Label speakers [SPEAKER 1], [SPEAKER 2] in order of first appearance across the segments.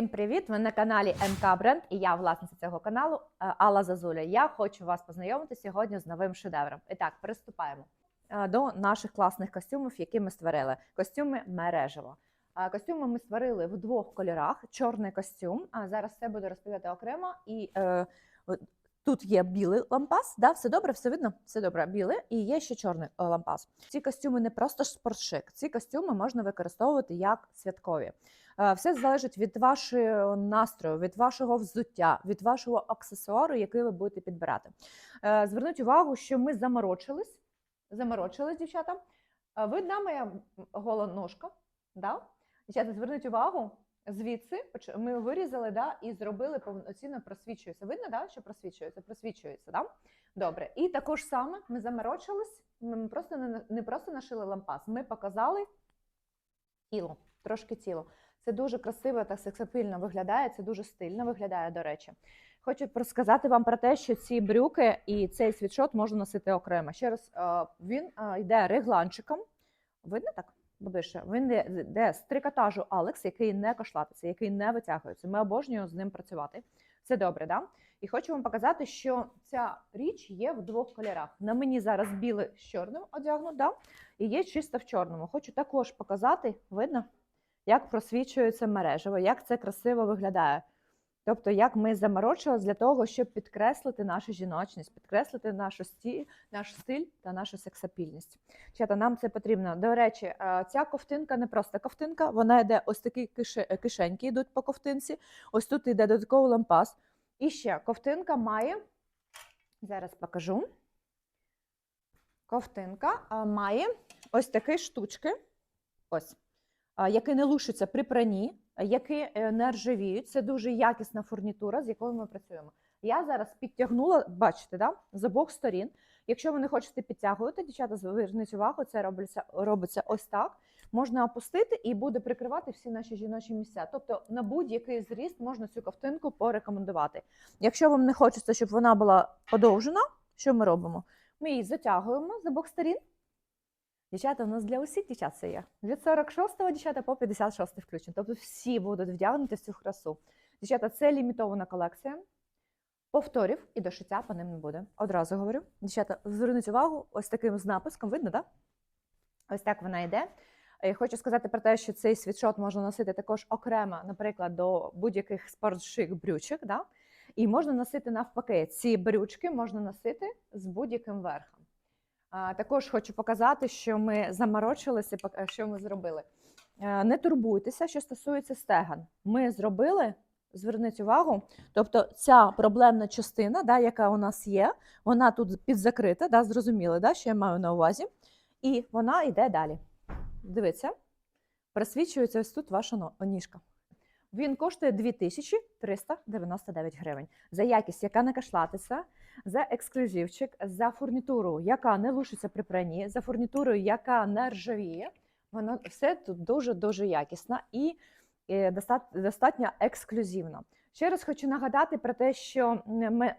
[SPEAKER 1] Всім привіт! Ви на каналі МК Бренд і я власниця цього каналу е, Алла Зазуля. Я хочу вас познайомити сьогодні з новим шедевром. І так, приступаємо е, до наших класних костюмів, які ми створили. Костюми мережево. Е, Костюми ми створили в двох кольорах: чорний костюм. А зараз все буду розповідати окремо. І е, тут є білий лампас. Да, все добре, все видно, все добре. Білий і є ще чорний е, лампас. Ці костюми не просто спортшик. Ці костюми можна використовувати як святкові. Е, Все залежить від вашого настрою, від вашого взуття, від вашого аксесуару, який ви будете підбирати. Е, Зверніть увагу, що ми заморочились. Заморочились, дівчата. Е, Видна моя гола ножка. Да? Дівчата, зверніть увагу, звідси ми вирізали да, і зробили повноцінно просвічується. Видно, да, що просвічується? Просвічується, да? Добре. І також саме ми заморочились, ми просто не, не просто нашили лампас, ми показали тіло, трошки тіло. Це дуже красиво та сексапільно виглядає, це дуже стильно виглядає, до речі. Хочу розказати вам про те, що ці брюки і цей світшот можна носити окремо. Ще раз, е, він е, йде регланчиком. Видно так? Ближче. Він йде- йде з трикотажу Алекс, який не кошлатиться, який не витягується. Ми обожнюємо з ним працювати. Це добре, да? І хочу вам показати, що ця річ є в двох кольорах. На мені зараз білий з чорним одягнут, да? і є чисто в чорному. Хочу також показати, видно, як просвічується мережево, як це красиво виглядає. Тобто, як ми заморочились для того, щоб підкреслити нашу жіночність, підкреслити нашу сті, наш стиль та нашу сексапільність. Чата, нам це потрібно. До речі, е, ця ковтинка не просто ковтинка, вона йде ось такі е, кишеньки йдуть по ковтинці. Ось тут йде додатковий лампас. І ще ковтинка має, зараз покажу. Ковтинка має ось такі штучки. Ось які не лушаться при пранні, які е, не ржавіють. Це дуже якісна фурнітура, з якою ми працюємо. Я зараз підтягнула, бачите, да? з обох сторін. Якщо ви не хочете підтягувати, дівчата, зверніть увагу, це робиться, робиться ось так. Можна опустити і буде прикривати всі наші жіночі місця. Тобто на будь-який зріст можна цю ковтинку порекомендувати. Якщо вам не хочеться, щоб вона була подовжена, що ми робимо? Ми її затягуємо з обох сторін. Дівчата, у нас для усіх дівчат це є. Від 46-го дівчата по 56 включно. Тобто всі будуть вдягнути в цю красу. Дівчата, це лімітована колекція. Повторів і до шиття по ним не буде. Одразу говорю. Дівчата, зверніть увагу, ось таким з написком, видно, так? Да? Ось так вона йде. Е, Хочу сказати про те, що цей світшот можна носити також окремо, наприклад, до будь-яких спортших брючок. Да? І можна носити навпаки. Ці брючки можна носити з будь-яким верхом. Також хочу показати, що ми заморочилися, пок- що ми зробили. Е, Не турбуйтеся, що стосується стеган. Ми зробили, зверніть увагу, тобто ця проблемна частина, да, яка у нас є, вона тут підзакрита, да, зрозуміли, да, що я маю на увазі, і вона йде далі. Дивіться, просвічується ось тут ваша ніжка. Він коштує 2399 гривень. За якість, яка не кашлатиться, за ексклюзивчик, за фурнітуру, яка не лушиться при пранні, за фурнітурою, яка не ржавіє. Воно все тут дуже-дуже якісно і е, достатньо ексклюзивно. Ще раз хочу нагадати про те, що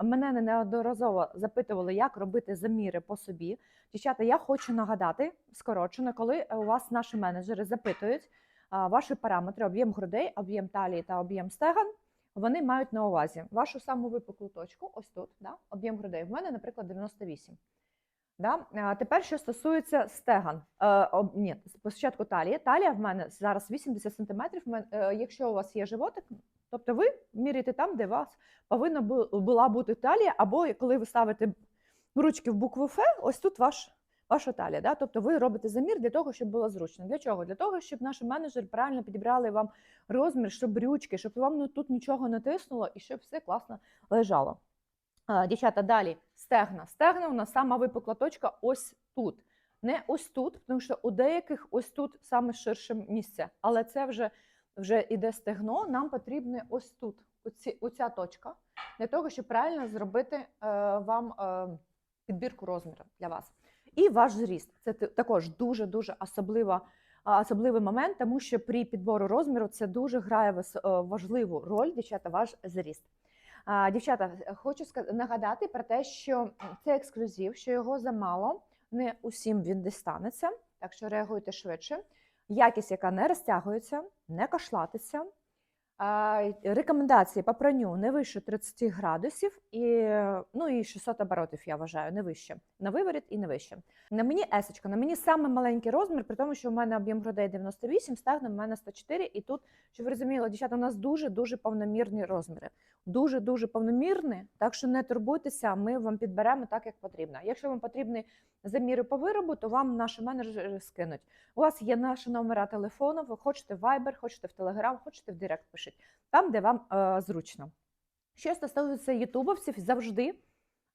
[SPEAKER 1] мене неодноразово запитували, як робити заміри по собі. Дівчата, я хочу нагадати скорочено, коли у вас наші менеджери запитують ваші параметри, об'єм грудей, об'єм талії та об'єм стеган, вони мають на увазі вашу саму випуклу точку, ось тут, да, об'єм грудей. В мене, наприклад, 98. Да? А тепер, що стосується стеган, е, об, ні, спочатку талії. Талія в мене зараз 80 см. Е, якщо у вас є животик, тобто ви міряєте там, де у вас повинна була бути талія, або коли ви ставите ручки в букву Ф, ось тут ваш, ваша талія. Да? Тобто ви робите замір для того, щоб було зручно. Для чого? Для того, щоб наші менеджери правильно підібрали вам розмір, щоб брючки, щоб вам ну, тут нічого не тиснуло і щоб все класно лежало. Дівчата, далі стегна. Стегна у нас сама випукла точка ось тут. Не ось тут, тому що у деяких ось тут саме ширше місце. Але це вже, вже іде стегно. Нам потрібно ось тут, оці, оця точка, для того, щоб правильно зробити е, вам е, підбірку розміру для вас. І ваш зріст. Це також дуже-дуже особлива. Особливий момент, тому що при підбору розміру це дуже грає е, важливу роль, дівчата, ваш зріст. Дівчата, хочу нагадати про те, що це ексклюзив, що його замало, не усім він дістанеться, так що реагуйте швидше. Якість, яка не розтягується, не кашлатиться, Рекомендації по пранню не вище 30 градусів, і, ну і 600 оборотів, я вважаю, не вище. На виворіт і не вище. На мені есочка, на мені саме маленький розмір, при тому, що у мене об'єм грудей 98, стегна в мене 104, і тут, щоб ви розуміли, дівчата, у нас дуже-дуже повномірні розміри. Дуже-дуже повномірні, так що не турбуйтеся, ми вам підберемо так, як потрібно. Якщо вам потрібні заміри по виробу, то вам наші менеджери скинуть. У вас є наші номера телефону, ви хочете в Viber, хочете в Telegram, хочете в Директ пишіть, там, де вам е, зручно. Що стосується ютубовців, завжди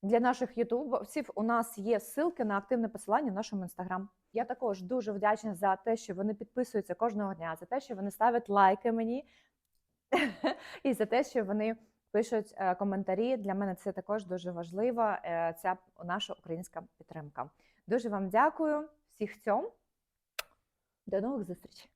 [SPEAKER 1] для наших ютубовців у нас є ссылки на активне посилання в нашому інстаграм. Я також дуже вдячна за те, що вони підписуються кожного дня, за те, що вони ставлять лайки мені, і за те, що вони пишуть е, коментарі. Для мене це також дуже важливо. е, Ця наша українська підтримка. Дуже вам дякую. Всіх цьом. До нових зустрічей.